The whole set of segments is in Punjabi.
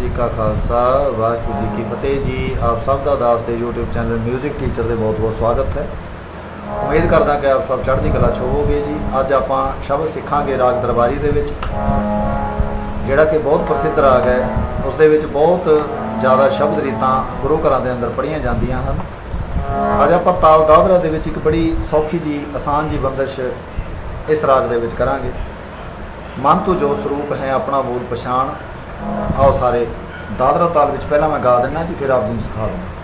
ਜੀ ਕਾ ਖਾਲਸਾ, ਵਾਹਿਗੁਰੂ ਜੀ ਕੀ ਫਤਿਹ ਜੀ। ਆਪ ਸਭ ਦਾ ਦਾਸ ਦੇ YouTube ਚੈਨਲ 뮤직 ਟੀਚਰ ਦੇ ਬਹੁਤ-ਬਹੁਤ ਸਵਾਗਤ ਹੈ। ਉਮੀਦ ਕਰਦਾ ਕਿ ਆਪ ਸਭ ਚੜ੍ਹਦੀ ਕਲਾ 'ਚ ਹੋਵੋਗੇ ਜੀ। ਅੱਜ ਆਪਾਂ ਸ਼ਬਦ ਸਿੱਖਾਂਗੇ ਰਾਗ ਦਰਬਾਰੀ ਦੇ ਵਿੱਚ, ਜਿਹੜਾ ਕਿ ਬਹੁਤ ਪ੍ਰਸਿੱਧ ਰਾਗ ਹੈ। ਉਸ ਦੇ ਵਿੱਚ ਬਹੁਤ ਜ਼ਿਆਦਾ ਸ਼ਬਦ ਰੀਤਾਂ ਗੁਰੂ ਘਰਾਂ ਦੇ ਅੰਦਰ ਪੜ੍ਹੀਆਂ ਜਾਂਦੀਆਂ ਹਨ। ਅੱਜ ਆਪਾਂ ਤਾਲ ਦਾਦਰਾ ਦੇ ਵਿੱਚ ਇੱਕ ਬੜੀ ਸੌਖੀ ਜੀ, ਆਸਾਨ ਜੀ ਬੰਦਸ਼ ਇਸ ਰਾਗ ਦੇ ਵਿੱਚ ਕਰਾਂਗੇ। ਮਨ ਤੋਂ ਜੋ ਸਰੂਪ ਹੈ, ਆਪਣਾ ਮੂਲ ਪਛਾਣ। ਆਓ ਸਾਰੇ, ਦਾਦਰਾ ਤਾਲ ਵਿੱਚ ਪਹਿਲਾਂ ਮੈਂ ਗਾ ਦਿੰਦਾ ਜੀ, ਫਿਰ ਆਪ ਜੀ ਨੂੰ ਸਿਖਾ ਦੂੰਗਾ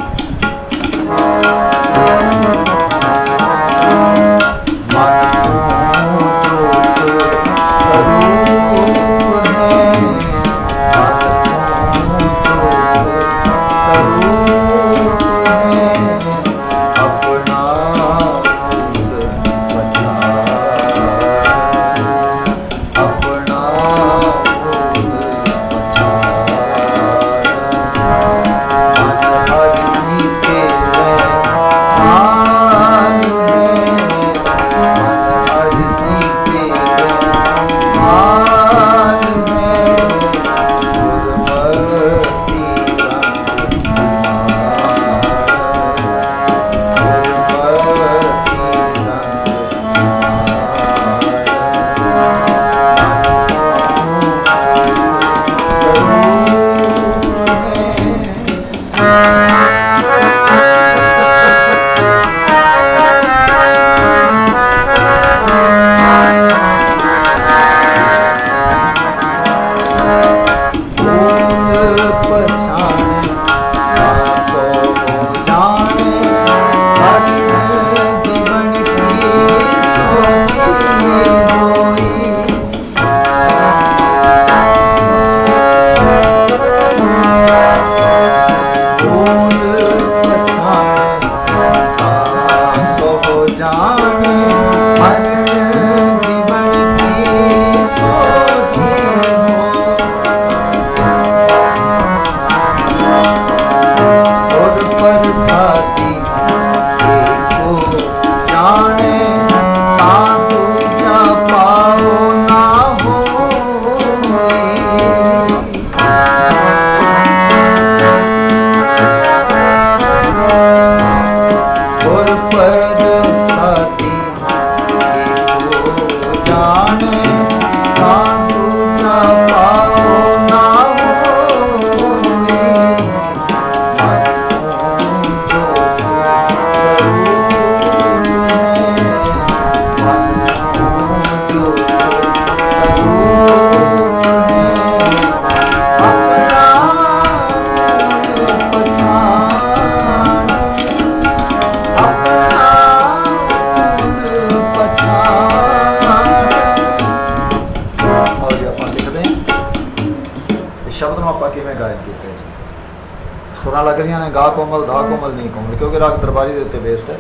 ਸੁਰਾਂ ਲੱਗ ਰਹੀਆਂ ਨੇ ਗਾ ਕੋਮਲ ਧਾ ਕੋਮਲ ਨਹੀਂ ਕੋਮਲ, ਕਿਉਂਕਿ ਰਾਗ ਦਰਬਾਰੀ ਦੇ ਉੱਤੇ ਬੇਸਡ ਹੈ।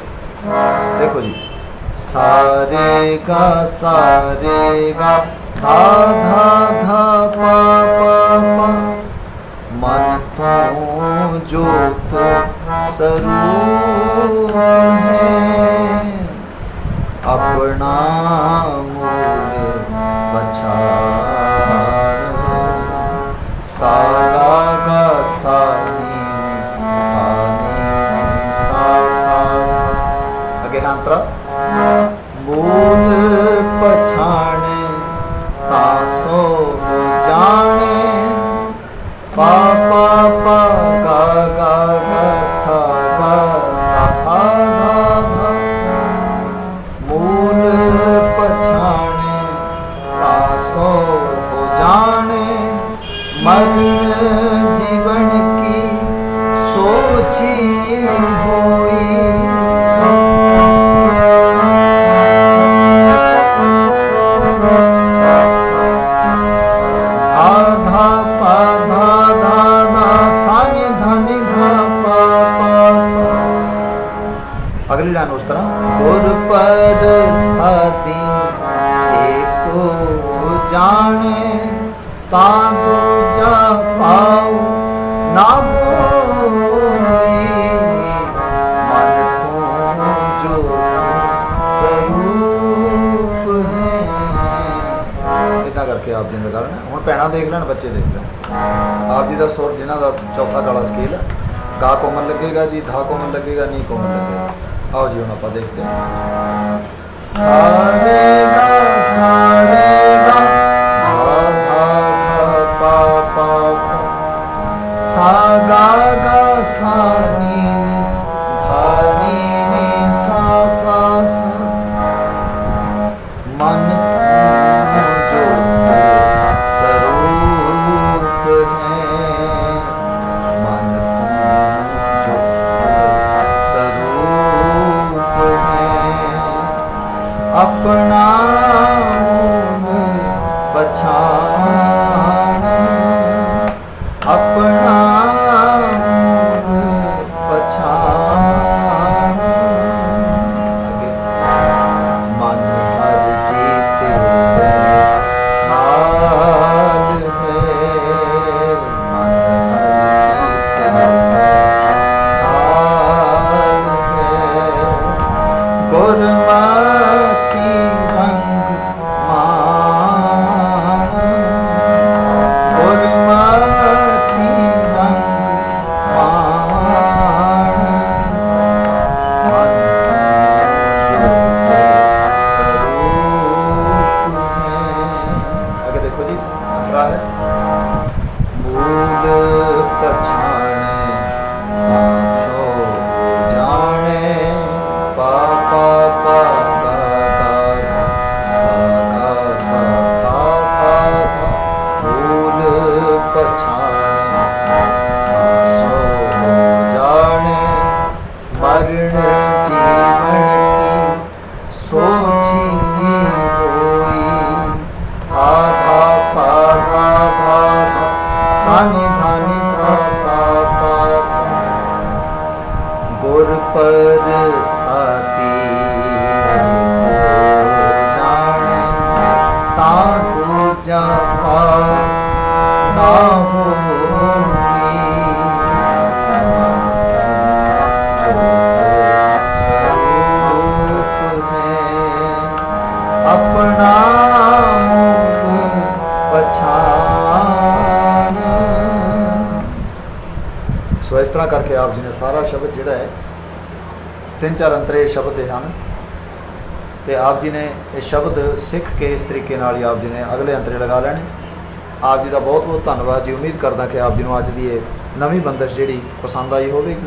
ਦੇਖੋ ਜੀ। ਸਾਰੇ ਗਾ ਸਾਰੇ ਗਾ ਧਾ ਧਾ ਧਾ ਪਾ ਪਾ ਪਾ। ਮਨ ਤੋਂ ਜੋਤ ਸਰੂਪ ਗਾ ਪਾ ਅਗਲੀ ਉਸ ਤਰ੍ਹਾਂ। ਗੁਰ ਪਰ ਸਾਦੀ, ਏਕੋ ਜਾਣੇ, ਤਾਂ ਦੂਜਾ ਪਾਉ, ਨਾ ਹੋਈ ਮਨ ਤੋਂ ਜੋ ਸਰੂਪ ਹੈ। ਇਦਾਂ ਕਰਕੇ ਆਪ ਜੀ ਨੇ ਲਗਾ ਹੁਣ ਭੈਣਾਂ ਦੇਖ ਲੈਣ, ਬੱਚੇ ਦੇਖ ਲੈਣ। ਆਪ ਜੀ ਦਾ ਸੁਰ ਜਿਨ੍ਹਾਂ ਦਾ ਚੌਥਾ ਕਾਲਾ ਸਕੇਲ ਹੈ। ਗਾ ਕੋਮਲ ਲੱਗੇਗਾ ਜੀ, ਧਾ ਕੋਮਲ ਲੱਗੇਗਾ, ਨੀ ਕੋਮਲ ਲੱਗੇਗਾ। ਆਓ ਜੀ ਹੁਣ ਆਪਾਂ ਦੇਖਦੇ ਹਾਂ। ਸਾਰੇ ਆਪਣਾ ਮੂਲ ਦੇਖੋ ਜੀ ਅੰਤਰਾ ਹੈ। ਸਾਨੀ ਧਾਨੀ ਧਾ ਪਾ ਪਾ ਗੁਰ ਪਰ ਸੋ ਇਸ ਤਰ੍ਹਾਂ ਕਰਕੇ ਆਪ ਜੀ ਨੇ ਸਾਰਾ ਸ਼ਬਦ ਜਿਹੜਾ ਹੈ, ਤਿੰਨ ਚਾਰ ਅੰਤਰੇ ਸ਼ਬਦ ਦੇ ਹਨ ਤੇ ਆਪ ਜੀ ਨੇ ਇਹ ਸ਼ਬਦ ਸਿੱਖ ਕੇ ਇਸ ਤਰੀਕੇ ਨਾਲ ਹੀ ਆਪ ਜੀ ਨੇ ਅਗਲੇ ਅੰਤਰੇ ਲਗਾ ਲੈਣੇ। ਆਪ ਜੀ ਦਾ ਬਹੁਤ ਬਹੁਤ ਧੰਨਵਾਦ ਜੀ। ਉਮੀਦ ਕਰਦਾ ਕਿ ਆਪ ਜੀ ਨੂੰ ਅੱਜ ਦੀ ਇਹ ਨਵੀਂ ਬੰਦਸ਼ ਜਿਹੜੀ ਪਸੰਦ ਆਈ ਹੋਵੇਗੀ।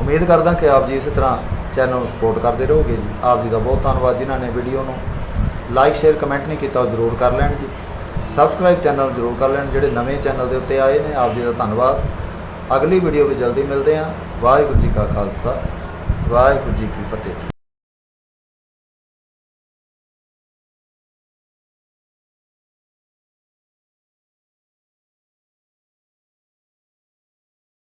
ਉਮੀਦ ਕਰਦਾ ਕਿ ਆਪ ਜੀ ਇਸੇ ਤਰ੍ਹਾਂ ਚੈਨਲ ਨੂੰ ਸਪੋਰਟ ਕਰਦੇ ਰਹੋਗੇ ਜੀ। ਆਪ ਜੀ ਦਾ ਬਹੁਤ ਧੰਨਵਾਦ ਜਿਨ੍ਹਾਂ ਨੇ ਵੀਡੀਓ ਨੂੰ ਲਾਈਕ ਸ਼ੇਅਰ ਕਮੈਂਟ ਨਹੀਂ ਕੀਤਾ, ਉਹ ਜ਼ਰੂਰ ਕਰ ਲੈਣ ਜੀ। ਸਬਸਕ੍ਰਾਈਬ ਚੈਨਲ ਜ਼ਰੂਰ ਕਰ ਲੈਣ। ਜਿਹੜੇ ਨਵੇਂ ਚੈਨਲ ਦੇ ਉੱਤੇ ਆਏ ਨੇ, ਆਪ ਜੀ ਦਾ ਧੰਨਵਾਦ। ਅਗਲੀ ਵੀਡੀਓ ਵਿੱਚ ਜਲਦੀ ਮਿਲਦੇ ਹਾਂ। ਵਾਹਿਗੁਰੂ ਜੀ ਕਾ ਖਾਲਸਾ ਵਾਹਿਗੁਰੂ ਜੀ ਕੀ ਫਤਿਹ।